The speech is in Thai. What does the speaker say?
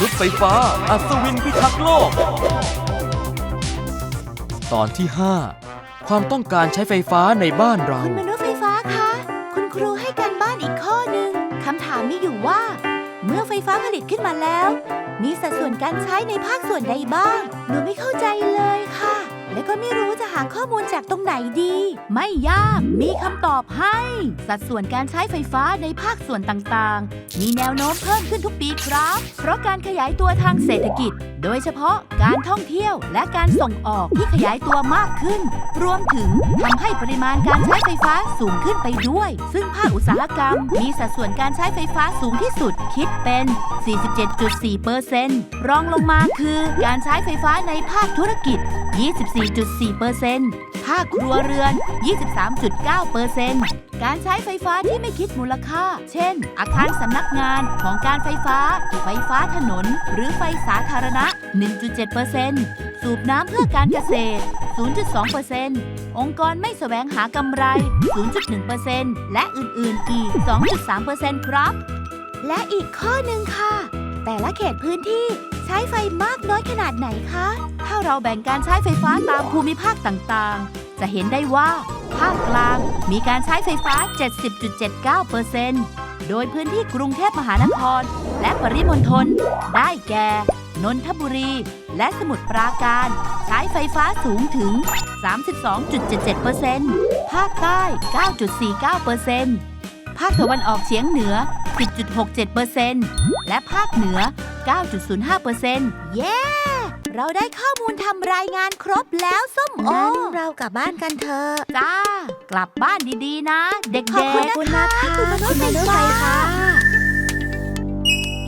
นุษย์ไฟฟ้า อัศวินพิทักษ์โลก ตอนที่ 5 ความต้องการใช้ไฟฟ้าในบ้านเรา คุณมนุษย์ไฟฟ้าคะ คุณครูให้การบ้านอีกข้อหนึ่งคำถามมีอยู่ว่า เมื่อไฟฟ้าผลิตขึ้นมาแล้ว มีสัดส่วนการใช้ในภาคส่วนใดบ้างหนูไม่เข้าใจเลย ก็ไม่รู้จะหาข้อมูลจากตรงไหนดี ไม่ยากมีคำตอบให้ สัดส่วนการใช้ไฟฟ้าในภาคส่วนต่างๆ มีแนวโน้มเพิ่มขึ้นทุกปีครับ เพราะการขยายตัวทางเศรษฐกิจ โดยเฉพาะการท่องเที่ยวและการส่งออกที่ขยายตัวมากขึ้น รวมถึงทำให้ปริมาณการใช้ไฟฟ้าสูงขึ้นไปด้วย ซึ่งภาคอุตสาหกรรม มีสัดส่วนการใช้ไฟฟ้าสูงที่สุดคิดเป็น 47.4เปอร์เซ็นต์รองลงมาคือการใช้ไฟฟ้าในภาคธุรกิจ 24.4เปอร์เซ็นต์ภาคครัวเรือน 23.9เปอร์เซ็นต์การใช้ไฟฟ้าที่ไม่คิดมูลค่า เช่น อาคารสำนักงานของการไฟฟ้า ไฟฟ้าถนน หรือไฟสาธารณะ 1.7เปอร์เซ็นต์สูบน้ำเพื่อการเกษตร 0.2เปอร์เซ็นต์องค์กรไม่แสวงหากำไร 0.1เปอร์เซ็นต์และอื่นๆ อีก 2.3เปอร์เซ็นต์ครับ และอีกข้อหนึ่งค่ะ แต่ละเขตพื้นที่ใช้ไฟมากน้อยขนาดไหนคะ ถ้าเราแบ่งการใช้ไฟฟ้าตามภูมิภาคต่างๆ จะเห็นได้ว่าภาคกลางมีการใช้ไฟฟ้า 70.79เปอร์เซ็นต์โดยพื้นที่กรุงเทพมหานคร และปริมณฑลได้แก่ นนทบุรี และสมุทรปราการ ใช้ไฟฟ้าสูงถึง 32.77เปอร์เซ็นต์ภาคใต้ 9.49เปอร์เซ็นต์ภาคตะวันออกเฉียงเหนือ 10.67เปอร์เซ็นต์และภาคเหนือ 9.05เปอร์เซ็นต์เย้เราได้ข้อมูลทำรายงานครบแล้วส้มโองั้นเรากลับบ้านกันเถอะ จ้า กลับบ้านดีๆนะ เด็กๆขอบคุณนะคะคุณมนุษย์ไฟฟ้า